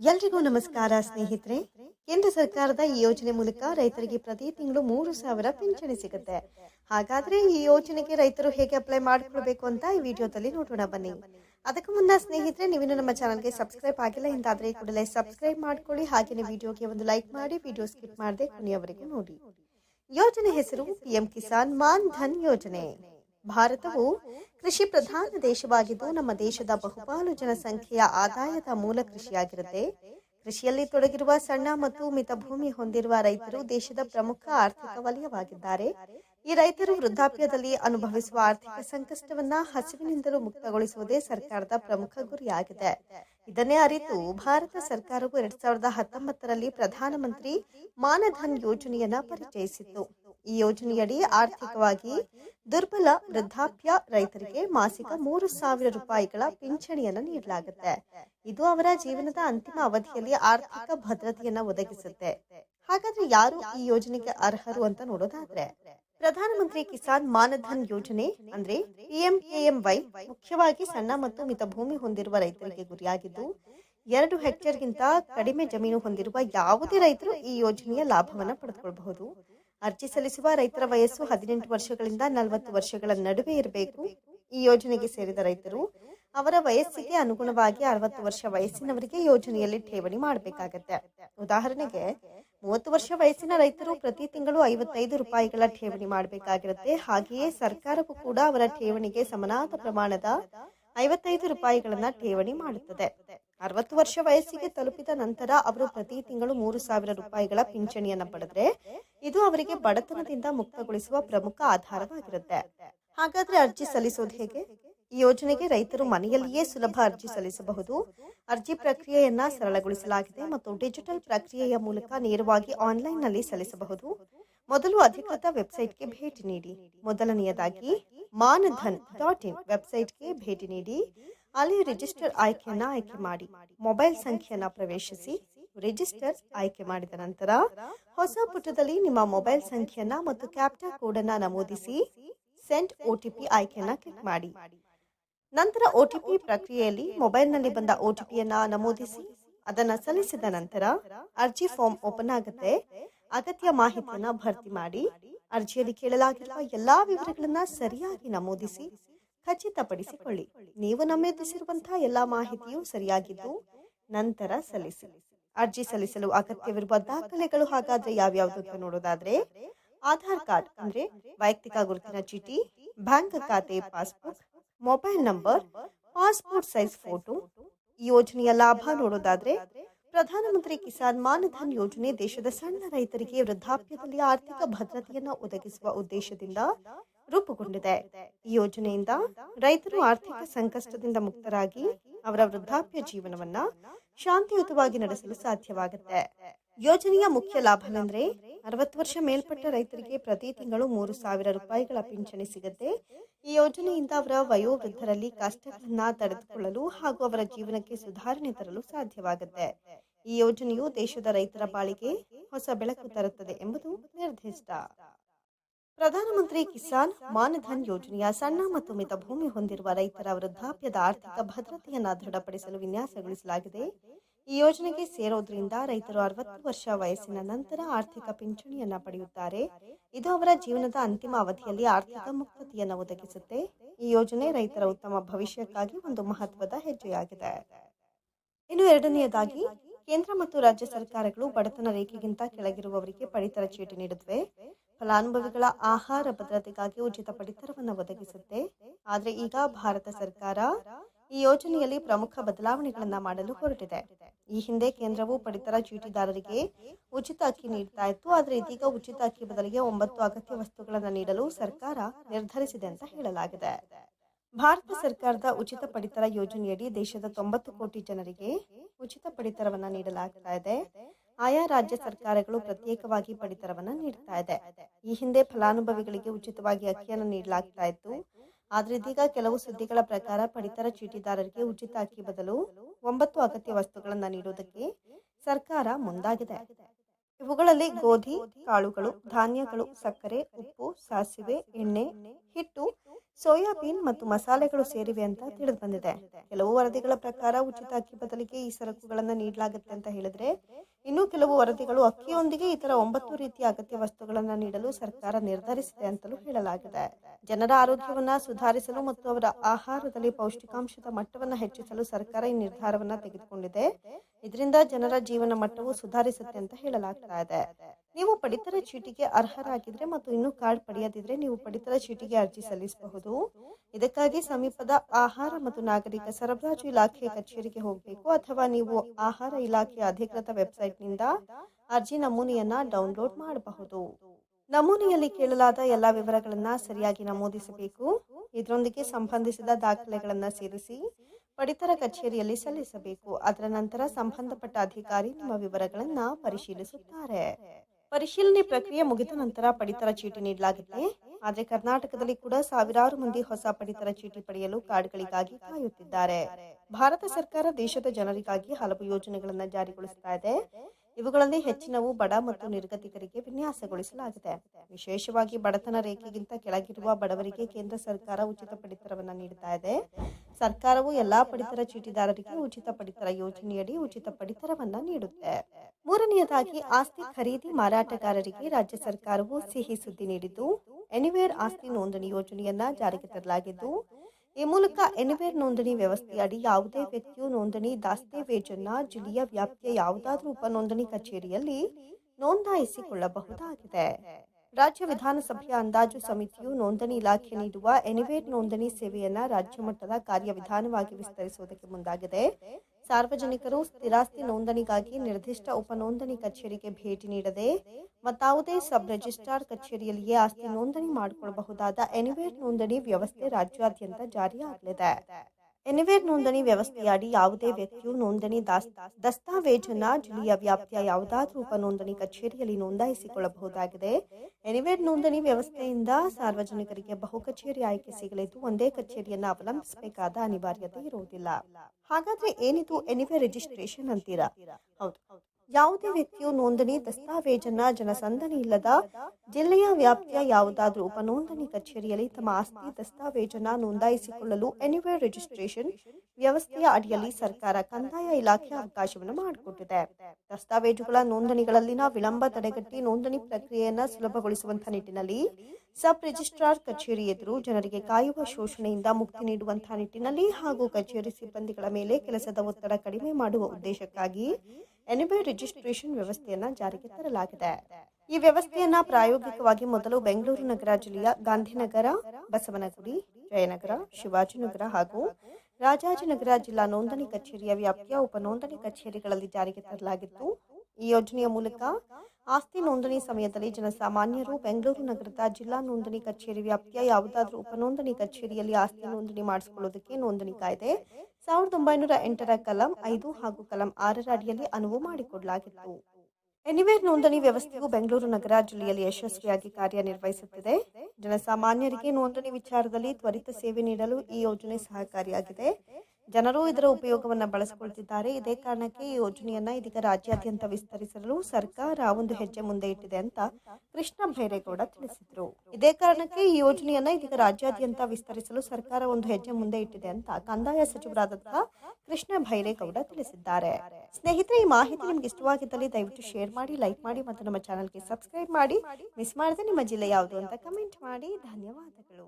ಎಲ್ರಿಗೂ ನಮಸ್ಕಾರ, ಸ್ನೇಹಿತರೆ. ಕೇಂದ್ರ ಸರ್ಕಾರದ ಈ ಯೋಜನೆ ಮೂಲಕ ರೈತರಿಗೆ ಪ್ರತಿ ತಿಂಗಳು ಮೂರು ಸಾವಿರ ಪಿಂಚಣಿ ಸಿಗುತ್ತೆ. ಹಾಗಾದ್ರೆ ಈ ಯೋಜನೆಗೆ ರೈತರು ಹೇಗೆ ಅಪ್ಲೈ ಮಾಡ್ಕೊಳ್ಬೇಕು ಅಂತ ಈ ವಿಡಿಯೋದಲ್ಲಿ ನೋಡೋಣ ಬನ್ನಿ. ಅದಕ್ಕೂ ಮುನ್ನ, ಸ್ನೇಹಿತರೆ, ನೀವಿನ್ನು ನಮ್ಮ ಚಾನಲ್ಗೆ ಸಬ್ಸ್ಕ್ರೈಬ್ ಆಗಿಲ್ಲ, ಎಂದಾದ್ರೆ ಕೂಡಲೇ ಸಬ್ಸ್ಕ್ರೈಬ್ ಮಾಡ್ಕೊಳ್ಳಿ. ಹಾಗೆಯೇ ವಿಡಿಯೋಗೆ ಒಂದು ಲೈಕ್ ಮಾಡಿ, ವಿಡಿಯೋ ಸ್ಕಿಪ್ ಮಾಡದೆ ಕೊನೆಯವರೆಗೂ ನೋಡಿ. ಯೋಜನೆ ಹೆಸರು ಪಿಎಂ ಕಿಸಾನ್ ಮಾನ್ ಧನ್ ಯೋಜನೆ. ಭಾರತವು ಕೃಷಿ ಪ್ರಧಾನ ದೇಶವಾಗಿದ್ದು, ನಮ್ಮ ದೇಶದ ಬಹುಪಾಲು ಜನಸಂಖ್ಯೆಯ ಆದಾಯದ ಮೂಲ ಕೃಷಿಯಾಗಿರುತ್ತೆ. ಕೃಷಿಯಲ್ಲಿ ತೊಡಗಿರುವ ಸಣ್ಣ ಮತ್ತು ಮಿತ ಭೂಮಿ ಹೊಂದಿರುವ ರೈತರು ದೇಶದ ಪ್ರಮುಖ ಆರ್ಥಿಕ ವಲಯವಾಗಿದ್ದಾರೆ. ಈ ರೈತರು ವೃದ್ಧಾಪ್ಯದಲ್ಲಿ ಅನುಭವಿಸುವ ಆರ್ಥಿಕ ಸಂಕಷ್ಟವನ್ನ ಹಸಿವಿನಿಂದಲೂ ಮುಕ್ತಗೊಳಿಸುವುದೇ ಸರ್ಕಾರದ ಪ್ರಮುಖ ಗುರಿಯಾಗಿದೆ. ಇದನ್ನೇ ಅರಿತು ಭಾರತ ಸರ್ಕಾರವು ಎರಡ್ ಸಾವಿರದ ಹತ್ತೊಂಬತ್ತರಲ್ಲಿ ಪ್ರಧಾನಮಂತ್ರಿ ಮಾನಧನ್ ಯೋಜನೆಯನ್ನ ಪರಿಚಯಿಸಿತ್ತು. ಈ ಯೋಜನೆಯಡಿ ಆರ್ಥಿಕವಾಗಿ ದುರ್ಬಲ ವೃದ್ಧಾಪ್ಯ ರೈತರಿಗೆ ಮಾಸಿಕ ಮೂರು ಸಾವಿರ ರೂಪಾಯಿಗಳ ಪಿಂಚಣಿಯನ್ನು ನೀಡಲಾಗುತ್ತೆ. ಇದು ಅವರ ಜೀವನದ ಅಂತಿಮ ಅವಧಿಯಲ್ಲಿ ಆರ್ಥಿಕ ಭದ್ರತೆಯನ್ನ ಒದಗಿಸುತ್ತೆ. ಹಾಗಾದ್ರೆ ಯಾರು ಈ ಯೋಜನೆಗೆ ಅರ್ಹರು ಅಂತ ನೋಡೋದಾದ್ರೆ, ಪ್ರಧಾನಮಂತ್ರಿ ಕಿಸಾನ್ ಮಾನಧನ್ ಯೋಜನೆ ಅಂದ್ರೆ ಪಿಎಂಕೆಎಂವೈ ಮುಖ್ಯವಾಗಿ ಸಣ್ಣ ಮತ್ತು ಮಿತ ಭೂಮಿ ಹೊಂದಿರುವ ರೈತರಿಗೆ ಗುರಿಯಾಗಿದ್ದು, ಎರಡು ಹೆಕ್ಟೇರ್ಗಿಂತ ಕಡಿಮೆ ಜಮೀನು ಹೊಂದಿರುವ ಯಾವುದೇ ರೈತರು ಈ ಯೋಜನೆಯ ಲಾಭವನ್ನು ಪಡೆದುಕೊಳ್ಳಬಹುದು ಅರ್ಜಿ ಸಲ್ಲಿಸುವ ರೈತರ ವಯಸ್ಸು ಹದಿನೆಂಟು ವರ್ಷಗಳಿಂದ ನಲವತ್ತು ವರ್ಷಗಳ ನಡುವೆ ಇರಬೇಕು. ಈ ಯೋಜನೆಗೆ ಸೇರಿದ ರೈತರು ಅವರ ವಯಸ್ಸಿಗೆ ಅನುಗುಣವಾಗಿ ಅರವತ್ತು ವರ್ಷ ವಯಸ್ಸಿನವರಿಗೆ ಯೋಜನೆಯಲ್ಲಿ ಠೇವಣಿ ಮಾಡಬೇಕಾಗತ್ತೆ. ಉದಾಹರಣೆಗೆ, ಮೂವತ್ತು ವರ್ಷ ವಯಸ್ಸಿನ ರೈತರು ಪ್ರತಿ ತಿಂಗಳು ಐವತ್ತೈದು ರೂಪಾಯಿಗಳ ಠೇವಣಿ ಮಾಡಬೇಕಾಗಿರುತ್ತೆ. ಹಾಗೆಯೇ ಸರ್ಕಾರವು ಕೂಡ ಅವರ ಠೇವಣಿಗೆ ಸಮನಾದ ಪ್ರಮಾಣದ ಐವತ್ತೈದು ರೂಪಾಯಿಗಳನ್ನ ಠೇವಣಿ ಮಾಡುತ್ತದೆ. ಅರವತ್ತು ವರ್ಷ ವಯಸ್ಸಿಗೆ ತಲುಪಿದ ನಂತರ ಅವರು ಪ್ರತಿ ತಿಂಗಳು ಮೂರು ಸಾವಿರ ರೂಪಾಯಿಗಳ ಪಿಂಚಣಿಯನ್ನು ಪಡೆದ್ರೆ ಇದು ಅವರಿಗೆ ಬಡತನದಿಂದ ಮುಕ್ತಗೊಳಿಸುವ ಪ್ರಮುಖ ಆಧಾರವಾಗಿರುತ್ತೆ. ಹಾಗಾದ್ರೆ ಅರ್ಜಿ ಸಲ್ಲಿಸೋದು ಹೇಗೆ? ಈ ಯೋಜನೆಗೆ ರೈತರು ಮನೆಯಲ್ಲಿಯೇ ಸುಲಭ ಅರ್ಜಿ ಸಲ್ಲಿಸಬಹುದು. ಅರ್ಜಿ ಪ್ರಕ್ರಿಯೆಯನ್ನ ಸರಳಗೊಳಿಸಲಾಗಿದೆ ಮತ್ತು ಡಿಜಿಟಲ್ ಪ್ರಕ್ರಿಯೆಯ ಮೂಲಕ ನೇರವಾಗಿ ಆನ್ಲೈನ್ನಲ್ಲಿ ಸಲ್ಲಿಸಬಹುದು. ಮೊದಲು ಅಧಿಕೃತ ವೆಬ್ಸೈಟ್ಗೆ ಭೇಟಿ ನೀಡಿ. ಮೊದಲನೆಯದಾಗಿ ಮಾನಧನ್ ಡಾಟ್ ಇನ್ ವೆಬ್ಸೈಟ್ಗೆ ಭೇಟಿ ನೀಡಿ. ಅಲ್ಲಿ ರಿಜಿಸ್ಟರ್ ಆಯ್ಕೆಯನ್ನ ಆಯ್ಕೆ ಮಾಡಿ. ಮೊಬೈಲ್ ಸಂಖ್ಯೆಯನ್ನ ಪ್ರವೇಶಿಸಿ ರಿಜಿಸ್ಟರ್ ಆಯ್ಕೆ ಮಾಡಿದ ನಂತರ ಹೊಸ ಪುಟದಲ್ಲಿ ನಿಮ್ಮ ಮೊಬೈಲ್ ಸಂಖ್ಯೆಯನ್ನ ಮತ್ತು ಕ್ಯಾಪ್ಟಾ ಕೋಡ್ ಅನ್ನ ನಮೂದಿಸಿ ಸೆಂಡ್ ಪಿ ಆಯ್ಕೆಯನ್ನ ಕ್ಲಿಕ್ ಮಾಡಿ. ನಂತರ ಒಟಿಪಿ ಪ್ರಕ್ರಿಯೆಯಲ್ಲಿ ಮೊಬೈಲ್ನಲ್ಲಿ ಬಂದ ಒಟಿಪಿಯನ್ನ ನಮೂದಿಸಿ ಅದನ್ನ ಸಲ್ಲಿಸಿದ ನಂತರ ಅರ್ಜಿ ಫಾರ್ಮ್ ಓಪನ್ ಆಗುತ್ತೆ. ಅಗತ್ಯ ಮಾಹಿತಿಯನ್ನ ಭರ್ತಿ ಮಾಡಿ ಅರ್ಜಿಯಲ್ಲಿ ಕೇಳಲಾಗಿರುವ ಎಲ್ಲಾ ವಿವರಗಳನ್ನ ಸರಿಯಾಗಿ ನಮೂದಿಸಿ ಖಚಿತಪಡಿಸಿಕೊಳ್ಳಿ. ನೀವು ನಮೂದಿಸಿರುವಂತಹ ಎಲ್ಲಾ ಮಾಹಿತಿಯು ಸರಿಯಾಗಿದ್ದು ನಂತರ ಸಲ್ಲಿಸಿ. ಅರ್ಜಿ ಸಲ್ಲಿಸಲು ಅಗತ್ಯವಿರುವ ದಾಖಲೆಗಳು ಹಾಗಾದ್ರೆ ಯಾವ್ಯಾವ್ದು ನೋಡೋದಾದ್ರೆ ಆಧಾರ್ ಕಾರ್ಡ್ ಅಂದ್ರೆ ವೈಯಕ್ತಿಕ ಗುರುತಿನ ಚೀಟಿ ಬ್ಯಾಂಕ್ ಖಾತೆ passbook mobile number passport size photo. ಈ ಯೋಜನೆಯ ಲಾಭ ನೋಡೋದಾದ್ರೆ ಪ್ರಧಾನಮಂತ್ರಿ ಕಿಸಾನ್ ಮಾನಧನ್ ಯೋಜನೆ ದೇಶದ ಸಣ್ಣ ರೈತರಿಗೆ ವೃದ್ಧಾಪ್ಯದಲ್ಲಿ ಆರ್ಥಿಕ ಭದ್ರತೆಯನ್ನು ಒದಗಿಸುವ ಉದ್ದೇಶದಿಂದ ರೂಪುಗೊಂಡಿದೆ. ಈ ಯೋಜನೆಯಿಂದ ರೈತರು ಆರ್ಥಿಕ ಸಂಕಷ್ಟದಿಂದ ಮುಕ್ತರಾಗಿ ಅವರ ವೃದ್ಧಾಪ್ಯ ಜೀವನವನ್ನ ಶಾಂತಿಯುತವಾಗಿ ನಡೆಸಲು ಸಾಧ್ಯವಾಗುತ್ತೆ. ಯೋಜನೆಯ ಮುಖ್ಯ ಲಾಭವೆಂದ್ರೆ ಅರವತ್ತು ವರ್ಷ ಮೇಲ್ಪಟ್ಟ ರೈತರಿಗೆ ಪ್ರತಿ ತಿಂಗಳು ಮೂರು ಸಾವಿರ ರೂಪಾಯಿಗಳ ಪಿಂಚಣಿ ಸಿಗುತ್ತೆ. ಈ ಯೋಜನೆಯಿಂದ ಅವರ ವಯೋವೃದ್ಧರಲ್ಲಿ ಕಷ್ಟಗಳನ್ನ ತಡೆದುಕೊಳ್ಳಲು ಹಾಗೂ ಅವರ ಜೀವನಕ್ಕೆ ಸುಧಾರಣೆ ತರಲು ಸಾಧ್ಯವಾಗುತ್ತೆ. ಈ ಯೋಜನೆಯು ದೇಶದ ರೈತರ ಬಾಳಿಗೆ ಹೊಸ ಬೆಳಕು ತರುತ್ತದೆ ಎಂಬುದು ನಿರ್ದಿಷ್ಟ. ಪ್ರಧಾನಮಂತ್ರಿ ಕಿಸಾನ್ ಮಾನಧನ್ ಯೋಜನೆಯ ಸಣ್ಣ ಮತ್ತು ಮಿತ ಭೂಮಿ ಹೊಂದಿರುವ ರೈತರ ವೃದ್ಧಾಪ್ಯದ ಆರ್ಥಿಕ ಭದ್ರತೆಯನ್ನು ದೃಢಪಡಿಸಲು ವಿನ್ಯಾಸಗೊಳಿಸಲಾಗಿದೆ. ಈ ಯೋಜನೆಗೆ ಸೇರೋದ್ರಿಂದ ರೈತರು ಅರವತ್ತು ವರ್ಷ ವಯಸ್ಸಿನ ನಂತರ ಆರ್ಥಿಕ ಪಿಂಚಣಿಯನ್ನ ಪಡೆಯುತ್ತಾರೆ. ಇದು ಅವರ ಜೀವನದ ಅಂತಿಮ ಅವಧಿಯಲ್ಲಿ ಆರ್ಥಿಕ ಮುಕ್ತತೆಯನ್ನು ಒದಗಿಸುತ್ತೆ. ಈ ಯೋಜನೆ ರೈತರ ಉತ್ತಮ ಭವಿಷ್ಯಕ್ಕಾಗಿ ಒಂದು ಮಹತ್ವದ ಹೆಜ್ಜೆಯಾಗಿದೆ. ಇನ್ನು ಎರಡನೆಯದಾಗಿ, ಕೇಂದ್ರ ಮತ್ತು ರಾಜ್ಯ ಸರ್ಕಾರಗಳು ಬಡತನ ರೇಖೆಗಿಂತ ಕೆಳಗಿರುವವರಿಗೆ ಪಡಿತರ ಚೀಟಿ ನೀಡುತ್ತವೆ ಫಲಾನುಭವಿಗಳ ಆಹಾರ ಭದ್ರತೆಗಾಗಿ ಉಚಿತ ಪಡಿತರವನ್ನು ಒದಗಿಸುತ್ತೆ. ಆದರೆ ಈಗ ಭಾರತ ಸರ್ಕಾರ ಈ ಯೋಜನೆಯಲ್ಲಿ ಪ್ರಮುಖ ಬದಲಾವಣೆಗಳನ್ನು ಮಾಡಲು ಹೊರಟಿದೆ. ಈ ಹಿಂದೆ ಕೇಂದ್ರವು ಪಡಿತರ ಚೀಟಿದಾರರಿಗೆ ಉಚಿತ ಅಕ್ಕಿ ನೀಡ್ತಾ ಇತ್ತು. ಆದರೆ ಇದೀಗ ಉಚಿತ ಅಕ್ಕಿ ಬದಲಿಗೆ ಒಂಬತ್ತು ಅಗತ್ಯ ವಸ್ತುಗಳನ್ನು ನೀಡಲು ಸರ್ಕಾರ ನಿರ್ಧರಿಸಿದೆ ಅಂತ ಹೇಳಲಾಗಿದೆ. ಭಾರತ ಸರ್ಕಾರದ ಉಚಿತ ಪಡಿತರ ಯೋಜನೆಯಡಿ ದೇಶದ ತೊಂಬತ್ತು ಕೋಟಿ ಜನರಿಗೆ ಉಚಿತ ಪಡಿತರವನ್ನು ನೀಡಲಾಗ್ತಾ ಇದೆ. ಆಯಾ ರಾಜ್ಯ ಸರ್ಕಾರಗಳು ಪ್ರತ್ಯೇಕವಾಗಿ ಪಡಿತರವನ್ನ ನೀಡ್ತಾ ಇದೆ. ಈ ಹಿಂದೆ ಫಲಾನುಭವಿಗಳಿಗೆ ಉಚಿತವಾಗಿ ಅಕ್ಕಿಯನ್ನು ನೀಡಲಾಗ್ತಾ ಇತ್ತು. ಆದ್ರೆ ಇದೀಗ ಕೆಲವು ಸುದ್ದಿಗಳ ಪ್ರಕಾರ ಪಡಿತರ ಚೀಟಿದಾರರಿಗೆ ಉಚಿತ ಅಕ್ಕಿ ಬದಲು ಒಂಬತ್ತು ಅಗತ್ಯ ವಸ್ತುಗಳನ್ನ ನೀಡುವುದಕ್ಕೆ ಸರ್ಕಾರ ಮುಂದಾಗಿದೆ. ಇವುಗಳಲ್ಲಿ ಗೋಧಿ, ಕಾಳುಗಳು, ಧಾನ್ಯಗಳು, ಸಕ್ಕರೆ, ಉಪ್ಪು, ಸಾಸಿವೆ, ಎಣ್ಣೆ, ಹಿಟ್ಟು ಸೋಯಾಬೀನ್ ಮತ್ತು ಮಸಾಲೆಗಳು ಸೇರಿವೆ ಅಂತ ತಿಳಿದು ಬಂದಿದೆ ಕೆಲವು ವರದಿಗಳ ಪ್ರಕಾರ ಉಚಿತ ಅಕ್ಕಿ ಬದಲಿಗೆ ಈ ಸರಕುಗಳನ್ನು ನೀಡಲಾಗುತ್ತೆ ಅಂತ ಹೇಳಿದ್ರೆ, ಇನ್ನೂ ಕೆಲವು ವರದಿಗಳು ಅಕ್ಕಿಯೊಂದಿಗೆ ಇತರ ಒಂಬತ್ತು ರೀತಿಯ ಅಗತ್ಯ ವಸ್ತುಗಳನ್ನು ನೀಡಲು ಸರ್ಕಾರ ನಿರ್ಧರಿಸಿದೆ ಅಂತಲೂ ಹೇಳಲಾಗಿದೆ. ಜನರ ಆರೋಗ್ಯವನ್ನ ಸುಧಾರಿಸಲು ಮತ್ತು ಅವರ ಆಹಾರದಲ್ಲಿ ಪೌಷ್ಟಿಕಾಂಶದ ಮಟ್ಟವನ್ನು ಹೆಚ್ಚಿಸಲು ಸರ್ಕಾರ ಈ ನಿರ್ಧಾರವನ್ನ ತೆಗೆದುಕೊಂಡಿದೆ. ಇದರಿಂದ ಜನರ ಜೀವನ ಮಟ್ಟವು ಸುಧಾರಿಸುತ್ತೆ ಅಂತ ಹೇಳಲಾಗ್ತಾ ಇದೆ. ನೀವು ಪಡಿತರ ಚೀಟಿಗೆ ಅರ್ಹರಾಗಿದ್ರೆ ಮತ್ತು ಇನ್ನೂ ಕಾರ್ಡ್ ಪಡೆಯದಿದ್ರೆ ನೀವು ಪಡಿತರ ಚೀಟಿಗೆ ಅರ್ಜಿ ಸಲ್ಲಿಸಬಹುದು. ಇದಕ್ಕಾಗಿ ಸಮೀಪದ ಆಹಾರ ಮತ್ತು ನಾಗರಿಕ ಸರಬರಾಜು ಇಲಾಖೆ ಕಚೇರಿಗೆ ಹೋಗಬೇಕು ಅಥವಾ ನೀವು ಆಹಾರ ಇಲಾಖೆಯ ಅಧಿಕೃತ ವೆಬ್ಸೈಟ್ನಿಂದ ಅರ್ಜಿ ನಮೂನೆಯನ್ನ ಡೌನ್ಲೋಡ್ ಮಾಡಬಹುದು. ನಮೂನೆಯಲ್ಲಿ ಕೇಳಲಾದ ಎಲ್ಲ ವಿವರಗಳನ್ನ ಸರಿಯಾಗಿ ನಮೂದಿಸಬೇಕು. ಇದರೊಂದಿಗೆ ಸಂಬಂಧಿಸಿದ ದಾಖಲೆಗಳನ್ನ ಸೇರಿಸಿ ಪಡಿತರ ಕಚೇರಿಯಲ್ಲಿ ಸಲ್ಲಿಸಬೇಕು. ಅದರ ನಂತರ ಸಂಬಂಧಪಟ್ಟ ಅಧಿಕಾರಿ ನಿಮ್ಮ ವಿವರಗಳನ್ನ ಪರಿಶೀಲಿಸುತ್ತಾರೆ. ಪರಿಶೀಲನೆ ಪ್ರಕ್ರಿಯೆ ಮುಗಿದ ನಂತರ ಪಡಿತರ ಚೀಟಿ ನೀಡಲಾಗಿದೆ. ಆದರೆ ಕರ್ನಾಟಕದಲ್ಲಿ ಕೂಡ ಸಾವಿರಾರು ಮಂದಿ ಹೊಸ ಪಡಿತರ ಚೀಟಿ ಪಡೆಯಲು ಕಾರ್ಡ್ಗಳಿಗಾಗಿ ಕಾಯುತ್ತಿದ್ದಾರೆ. ಭಾರತ ಸರ್ಕಾರ ದೇಶದ ಜನರಿಗಾಗಿ ಹಲವು ಯೋಜನೆಗಳನ್ನು ಜಾರಿಗೊಳಿಸುತ್ತಿದೆ ಇವುಗಳಲ್ಲಿ ಹೆಚ್ಚಿನವು ಬಡ ಮತ್ತು ನಿರ್ಗತಿಕರಿಗೆ ವಿನ್ಯಾಸಗೊಳಿಸಲಾಗಿದೆ. ವಿಶೇಷವಾಗಿ ಬಡತನ ರೇಖೆಗಿಂತ ಕೆಳಗಿರುವ ಬಡವರಿಗೆ ಕೇಂದ್ರ ಸರ್ಕಾರ ಉಚಿತ ಪಡಿತರವನ್ನು ನೀಡುತ್ತಾ ಇದೆ. ಸರ್ಕಾರವು ಎಲ್ಲಾ ಪಡಿತರ ಚೀಟಿದಾರರಿಗೆ ಉಚಿತ ಪಡಿತರ ಯೋಜನೆಯಡಿ ಉಚಿತ ಪಡಿತರವನ್ನು ನೀಡುತ್ತೆ. ಮೂರನೆಯದಾಗಿ, ಆಸ್ತಿ ಖರೀದಿ ಮಾರಾಟಗಾರರಿಗೆ ರಾಜ್ಯ ಸರ್ಕಾರವು ಸಿಹಿ ಸುದ್ದಿ ನೀಡಿದ್ದು, ಎನಿವೇರ್ ಆಸ್ತಿ ನೋಂದಣಿ ಯೋಜನೆಯನ್ನ ಜಾರಿಗೆ ತರಲಾಗಿದ್ದು ಈ ಮೂಲಕ ಎನಿವೇರ್ ನೋಂದಣಿ ವ್ಯವಸ್ಥೆಯಡಿ ಯಾವುದೇ ವ್ಯಕ್ತಿಯು ನೋಂದಣಿ ದಾಸ್ತಾವೇಜನ್ನ, ಜಿಲ್ಲೆಯ ವ್ಯಾಪ್ತಿಯ ಯಾವುದಾದ್ರೂ ಉಪನೋಂದಣಿ ಕಚೇರಿಯಲ್ಲಿ ನೋಂದಾಯಿಸಿಕೊಳ್ಳಬಹುದಾಗಿದೆ. ರಾಜ್ಯ ವಿಧಾನಸಭೆಯ ಅಂದಾಜು ಸಮಿತಿಯು ನೋಂದಣಿ ಇಲಾಖೆ ನೀಡುವ ಎನಿವೇರ್ ನೋಂದಣಿ ಸೇವೆಯನ್ನ ರಾಜ್ಯ ಮಟ್ಟದ ಕಾರ್ಯವಿಧಾನವಾಗಿ ವಿಸ್ತರಿಸುವುದಕ್ಕೆ ಮುಂದಾಗಿದೆ. ಸಾರ್ವಜನಿಕರು ಸ್ಥಿರಾಸ್ತಿ ನೋಂದಣಿಗಾಗಿ ನಿರ್ದಿಷ್ಟ ಉಪನೋಂದಣಿ ಕಚೇರಿಗೆ ಭೇಟಿ ನೀಡದೆ, ಮತ್ತಾವುದೇ ಸಬ್ ರಿಜಿಸ್ಟ್ರಾರ್ ಕಚೇರಿಯಲ್ಲಿಯೇ ಆಸ್ತಿ ನೋಂದಣಿ ಮಾಡಿಕೊಳ್ಳಬಹುದಾದ ಎನಿವೇರ್ ನೋಂದಣಿ ವ್ಯವಸ್ಥೆ ರಾಜ್ಯಾದ್ಯಂತ ಜಾರಿಯಾಗಲಿದೆ. ಎನಿವೇರ್ ನೋಂದಣಿ ವ್ಯವಸ್ಥೆಯಡಿ ಯಾವುದೇ ವ್ಯಕ್ತಿಯು ನೋಂದಣಿ ದಾಸ್, ದಸ್ತಾವೇಜನ್ನ ಜಿಲ್ಲೆಯ ವ್ಯಾಪ್ತಿಯ ಯಾವುದಾದ್ರೂ ಉಪನೋಂದಣಿ ಕಚೇರಿಯಲ್ಲಿ ನೋಂದಾಯಿಸಿಕೊಳ್ಳಬಹುದಾಗಿದೆ. ಎನಿವೇರ್ ನೋಂದಣಿ ವ್ಯವಸ್ಥೆಯಿಂದ ಸಾರ್ವಜನಿಕರಿಗೆ ಬಹು ಕಚೇರಿ ಆಯ್ಕೆ ಸಿಗಲಿದ್ದು ಒಂದೇ ಕಚೇರಿಯನ್ನ ಅವಲಂಬಿಸಬೇಕಾದ ಅನಿವಾರ್ಯತೆ ಇರುವುದಿಲ್ಲ. ಹಾಗಾದ್ರೆ ಏನಿದು ಎನಿವೇರ್ ರಿಜಿಸ್ಟ್ರೇಷನ್ ಅಂತೀರಾ? ಹೌದು. ಯಾವುದೇ ವ್ಯಕ್ತಿಯು ನೋಂದಣಿ, ದಸ್ತಾವೇಜನ್ನ, ಜನಸಂದಣಿ ಇಲ್ಲದ ಜಿಲ್ಲೆಯ ವ್ಯಾಪ್ತಿಯ ಯಾವುದಾದ್ರೂ ಉಪನೋಂದಣಿ ಕಚೇರಿಯಲ್ಲಿ ತಮ್ಮ ಆಸ್ತಿ, ದಸ್ತಾವೇಜನ್ನ ನೋಂದಾಯಿಸಿಕೊಳ್ಳಲು ಎನಿವೇರ್ ರಿಜಿಸ್ಟ್ರೇಷನ್ ವ್ಯವಸ್ಥೆಯ ಅಡಿಯಲ್ಲಿ ಸರ್ಕಾರ ಕಂದಾಯ ಇಲಾಖೆ ಅವಕಾಶವನ್ನು ಮಾಡಿಕೊಟ್ಟಿದೆ. ದಸ್ತಾವೇಜುಗಳ ನೋಂದಣಿಗಳಲ್ಲಿನ ವಿಳಂಬ ತಡೆಗಟ್ಟಿ ನೋಂದಣಿ ಪ್ರಕ್ರಿಯೆಯನ್ನ ಸುಲಭಗೊಳಿಸುವಂತಹ ನಿಟ್ಟಿನಲ್ಲಿ ಸಬ್ ರಿಜಿಸ್ಟ್ರಾರ್ ಕಚೇರಿ ಎದುರು ಜನರಿಗೆ ಕಾಯುವ ಶೋಷಣೆಯಿಂದ ಮುಕ್ತಿ ನೀಡುವಂತಹ ನಿಟ್ಟಿನಲ್ಲಿ ಹಾಗೂ ಕಚೇರಿ ಸಿಬ್ಬಂದಿಗಳ ಮೇಲೆ ಕೆಲಸದ ಒತ್ತಡ ಕಡಿಮೆ ಮಾಡುವ ಉದ್ದೇಶಕ್ಕಾಗಿ ಎನಿಬೆ ರಿಜಿಸ್ಟ್ರೇಷನ್ ವ್ಯವಸ್ಥೆಯನ್ನ ಜಾರಿಗೆ ತರಲಾಗಿದೆ. ಈ ವ್ಯವಸ್ಥೆಯನ್ನ ಪ್ರಾಯೋಗಿಕವಾಗಿ ಮೊದಲು ಬೆಂಗಳೂರು ನಗರ ಜಿಲ್ಲೆಯ ಗಾಂಧಿನಗರ, ಬಸವನಗುಡಿ, ಜಯನಗರ, ಶಿವಾಜಿನಗರ ಹಾಗೂ ರಾಜಾಜಿನಗರ ಜಿಲ್ಲಾ ನೋಂದಣಿ ಕಚೇರಿಯ ವ್ಯಾಪ್ತಿಯ ಉಪನೋಂದಣಿ ಕಚೇರಿಗಳಲ್ಲಿ ಜಾರಿಗೆ ತರಲಾಗಿತ್ತು. ಈ ಯೋಜನೆಯ ಮೂಲಕ ಆಸ್ತಿ ನೋಂದಣಿ ಸಮಯದಲ್ಲಿ ಜನಸಾಮಾನ್ಯರು ಬೆಂಗಳೂರು ನಗರದ ಜಿಲ್ಲಾ ನೋಂದಣಿ ಕಚೇರಿ ವ್ಯಾಪ್ತಿಯ ಯಾವುದಾದ್ರೂ ಉಪನೋಂದಣಿ ಕಚೇರಿಯಲ್ಲಿ ಆಸ್ತಿ ನೋಂದಣಿ ಮಾಡಿಸಿಕೊಳ್ಳುವುದಕ್ಕೆ ನೋಂದಣಿ ಕಾಯ್ದೆ ಸಾವಿರದ ಒಂಬೈನೂರ ಎಂಟರ ಕಲಂ ಐದು ಹಾಗೂ ಕಲಂ ಆರರ ಅಡಿಯಲ್ಲಿ ಅನುವು ಮಾಡಿಕೊಡಲಾಗಿತ್ತು. ಎನಿವೇರ್ ನೋಂದಣಿ ವ್ಯವಸ್ಥೆಯು ಬೆಂಗಳೂರು ನಗರ ಜಿಲ್ಲೆಯಲ್ಲಿ ಯಶಸ್ವಿಯಾಗಿ ಕಾರ್ಯನಿರ್ವಹಿಸುತ್ತಿದೆ. ಜನಸಾಮಾನ್ಯರಿಗೆ ನೋಂದಣಿ ವಿಚಾರದಲ್ಲಿ ತ್ವರಿತ ಸೇವೆ ನೀಡಲು ಈ ಯೋಜನೆ ಸಹಕಾರಿಯಾಗಿದೆ. ಜನರು ಇದರ ಉಪಯೋಗವನ್ನು ಬಳಸಿಕೊಳ್ತಿದ್ದಾರೆ. ಇದೇ ಕಾರಣಕ್ಕೆ ಈ ಯೋಜನೆಯನ್ನ ಇದೀಗ ರಾಜ್ಯಾದ್ಯಂತ ವಿಸ್ತರಿಸಲು ಸರ್ಕಾರ ಒಂದು ಹೆಜ್ಜೆ ಮುಂದೆ ಇಟ್ಟಿದೆ ಅಂತ ಕೃಷ್ಣ ಭೈರೇಗೌಡ ತಿಳಿಸಿದರು. ಇದೇ ಕಾರಣಕ್ಕೆ ಈ ಯೋಜನೆಯನ್ನ ಇದೀಗ ರಾಜ್ಯಾದ್ಯಂತ ವಿಸ್ತರಿಸಲು ಸರ್ಕಾರ ಒಂದು ಹೆಜ್ಜೆ ಮುಂದೆ ಇಟ್ಟಿದೆ ಅಂತ ಕಂದಾಯ ಸಚಿವರಾದಂತಹ ಕೃಷ್ಣ ಭೈರೇಗೌಡ ತಿಳಿಸಿದ್ದಾರೆ. ಸ್ನೇಹಿತರೆ, ಈ ಮಾಹಿತಿ ನಿಮ್ಗೆ ಇಷ್ಟವಾಗಿದ್ದಲ್ಲಿ ದಯವಿಟ್ಟು ಶೇರ್ ಮಾಡಿ, ಲೈಕ್ ಮಾಡಿ ಮತ್ತು ನಮ್ಮ ಚಾನಲ್ಗೆ ಸಬ್ಸ್ಕ್ರೈಬ್ ಮಾಡಿ. ಮಿಸ್ ಮಾಡದೆ ನಿಮ್ಮ ಜಿಲ್ಲೆ ಯಾವುದು ಅಂತ ಕಮೆಂಟ್ ಮಾಡಿ. ಧನ್ಯವಾದಗಳು.